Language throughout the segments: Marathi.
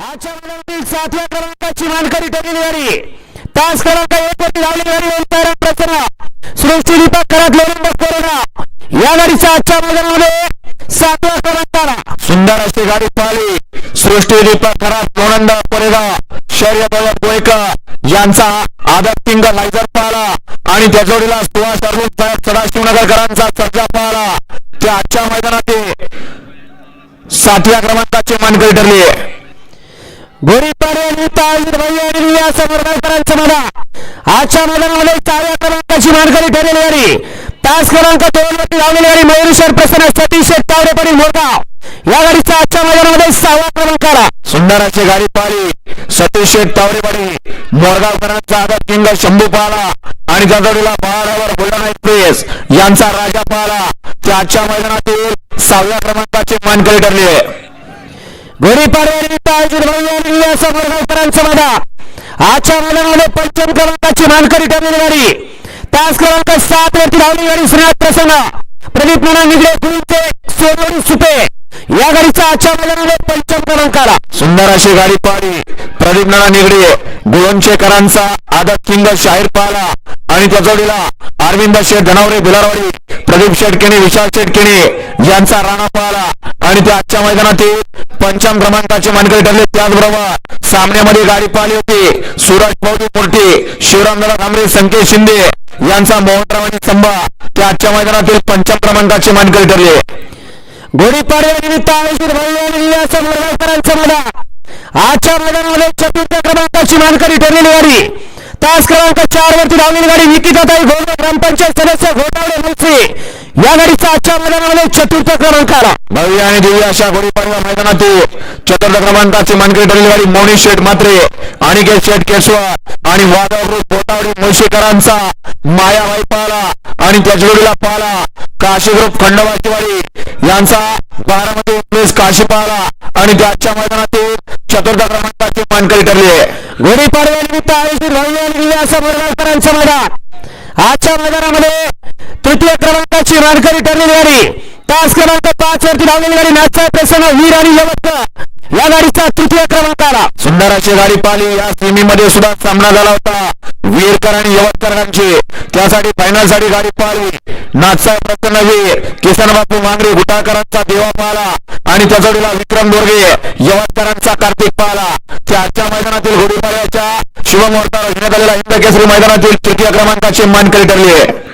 आजच्या मैदानातील सातव्या क्रमांकाची मानकरी ठरलेली गाडी तास क्रमांक एक वरती धावलेली गाडी ओंकार प्रसन्न. सृष्टी दीपक करत लोणंद कोरेगाव या गाडीचा आजच्या मैदानामध्ये सातव्या क्रमांकाला सुंदर अशी गाडी पाहिली सृष्टी दीपक खराब लोणंद कोरेगाव शर्यत गोयकर यांचा आदत किंग लायझर पाहिला आणि त्या जोडीला सुहास अरविंद साहेब सदाशिवनगरकरांचा सर्जा पाहिला त्या आजच्या मैदानातील सातव्या क्रमांकाचे मानकरी ठरली. गोरीपाडे आणि ताळवीर भाई आणि या आजच्या मैदानामध्ये क्रमांकाची मानकरी ठरलेली गाडी. तास क्रमांक दोन वरती धावलेली गाडी मयुरेश्वर प्रसन्न सतीश तावडे पाटील मोरगाव. या गाडीचा आजच्या मैदानामध्ये सहावा क्रमांकाला सुंदर अशी गाडी पाहिली सतीश शेठ तावरेवाडी मोरगावकरांचा आदत किंग शंभू पाहला आणि त्या पहाडावर बुलढाणा एक्सप्रेस यांचा राजा पाहला ते आजच्या मैदानातील सहाव्या क्रमांकाचे मानकरी ठरले गोरीपाडे आणि ताळवीर भाई आणि आजच्या मैदानामध्ये पंचम क्रमांकाची मानकरी ठरलेली गाडी. तास क्रमांक सात वरती धावलेली गाडी श्रीनाथ प्रसन्न प्रदीप म्हणा निगडे गुरुचे सोनवडी सुपे. या गाडीचा आजच्या मैदानामध्ये पंचम क्रमांकाला सुंदर अशी गाडी पाहिली प्रदीप नाना निगडे आदत किंग शाहीर पाहला आणि त्या जोडीला अरविंद शेठ धनावरे भिलारवाडी प्रदीप शेटकेने विशाल शेटकेने यांचा राणा पाहला आणि त्या आजच्या मैदानातील पंचम क्रमांकाचे मानकरी ठरले. त्याचबरोबर सामन्यामध्ये गाडी पाहिली होती. सूरज पौडी मोर्टी शिवरामदादा भांबरे संकेत शिंदे यांचा मोहनराव आणि संभा. त्या आजच्या मैदानातील पंचम क्रमांकाचे मानकरी ठरले. गोडीपाडे निमित्त आयोजित भाई आणि या आजच्या मैदानामध्ये चतुर्थ क्रमांकाची मानकरी ठरलेली गाडी तास क्रमांक चार वरती धावलेली गाडी निकिताताई घोडे ग्रामपंचायत सदस्य घोटावडे मुलसे या गाडीचा आजच्या मैदानामध्ये चतुर्थ क्रमांकाला. भव्य आणि दिव्य अशा गुढीपाडवा मैदानातील चतुर्थ क्रमांकाची मानकरी ठरलेली गाडी मोनी शेठ मात्रे अनिकेत शेठ केशवर आणि वादवृत बोटावडी मुळशीकरांचा मायाबाई पाला आणि त्या जोडीला पाला. काशी ग्रुप खंडोबाचीवाडी यांचा बारामती एक्सप्रेस काशी पाहला आणि त्याच्या मैदानातील चतुर्थ क्रमांकाची मानकरी ठरली आहे. गुढीपाडव्या निमित्त आयोजित भाई मैदान. आजच्या मैदानामध्ये तृतीय क्रमांकाची मानकरी ठरलेली गाडी. तास क्रमांक पाच वरती धावलेली गाडी नाचा प्रसन्न वीर आणि यवतकर. या गाडीचा तृतीय क्रमांकाला. सुंदर अशी गाडी पाहिली. या सेमीमध्ये सुद्धा सामना झाला होता. वीरकर आणि यवतकरांची. त्यासाठी फायनलसाठी गाडी पाळली. नाथसाहेब प्रसन्न वीर किसन बापू मांगरे गुटाळकरांचा देवा पाहला आणि त्या विक्रम दोरगे यवतकरांचा कार्तिक पाहला त्या आजच्या मैदानातील घोडीपाड्याच्या शिवमुहूर्तावर घेण्यात आलेल्या हिंद केसरी मैदानातील तृतीय क्रमांकाचे मानकरी ठरले. आहे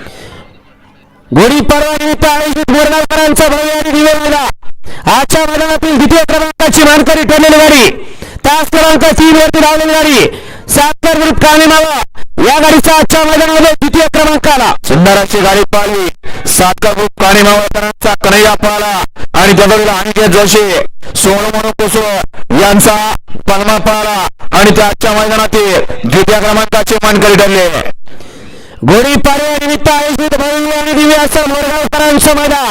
गुढीपाडवा निमित्त आयोजित बोरगावकरांचा भव्य आणि दिव्य मेला आजच्या मैदानातील द्वितीय क्रमांकाची मानकरी ठरलेली गाडी. तास क्रमांक तीन वरती धावलेली गाडी. सातकर ग्रुप काणे नावा या गाडीचा आजच्या मैदानामध्ये द्वितीय क्रमांकाला सुंदर अशी गाडी पाहिली. सातका ग्रुप काणे मावळकरांचा कन्हैया पाहला. आणि जोडीला अनिकेत जोशी सोनू कुसो यांचा पलमा पाहला. आणि त्या आजच्या मैदानातील द्वितीय क्रमांकाचे मानकरी ठरले. गुढीपाडव्या निमित्त आयोजित भव्य आणि दिव्य असं मोरगावकरांचं मैदान.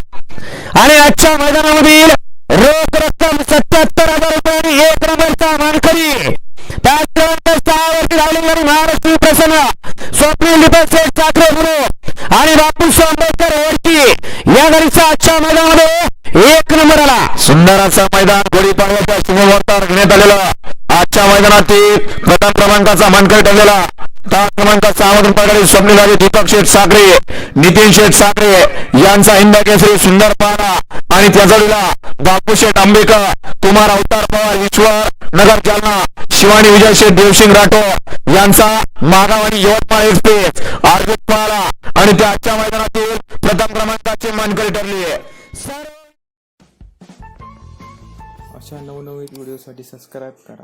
आणि आजच्या मैदानामधील रोख रक्कम सत्याहत्तर हजार रुपये एक नंबरचा मानकरी. त्याच राहिलेली महाराष्ट्र प्रसन्न स्वप्नील दीपक शेठ ठाकरे गुरु आणि बापूस आंबेडकर ओळखी या गाडीचा आजच्या मैदानामध्ये एक नंबर आला. सुंदर असं मैदान गुढीपाडव्याच्या शुभमुहूर्तावर घेण्यात आलेला. आजच्या मैदानातील प्रथम क्रमांकाचा मानकर ठरलेला. दहा क्रमांक सहा मधून स्वप्न झाले दीपक शेठ साखरे नितीन शेठ साखरे यांचा हिंद केसरी सुंदर पारा आणि त्या बापू शेठ आंबेकर कुमार अवतार पवार ईश्वर नगर जालना शिवानी विजय शेठ देवसिंग राठोड यांचा मागाव आणि यवतमाळ एक्सप्रेस अर्जुन पारा आणि त्या आजच्या मैदानातील प्रथम क्रमांकाची मानकरी ठरली आहे. अशा नवनवीन व्हिडिओसाठी सबस्क्राईब करा.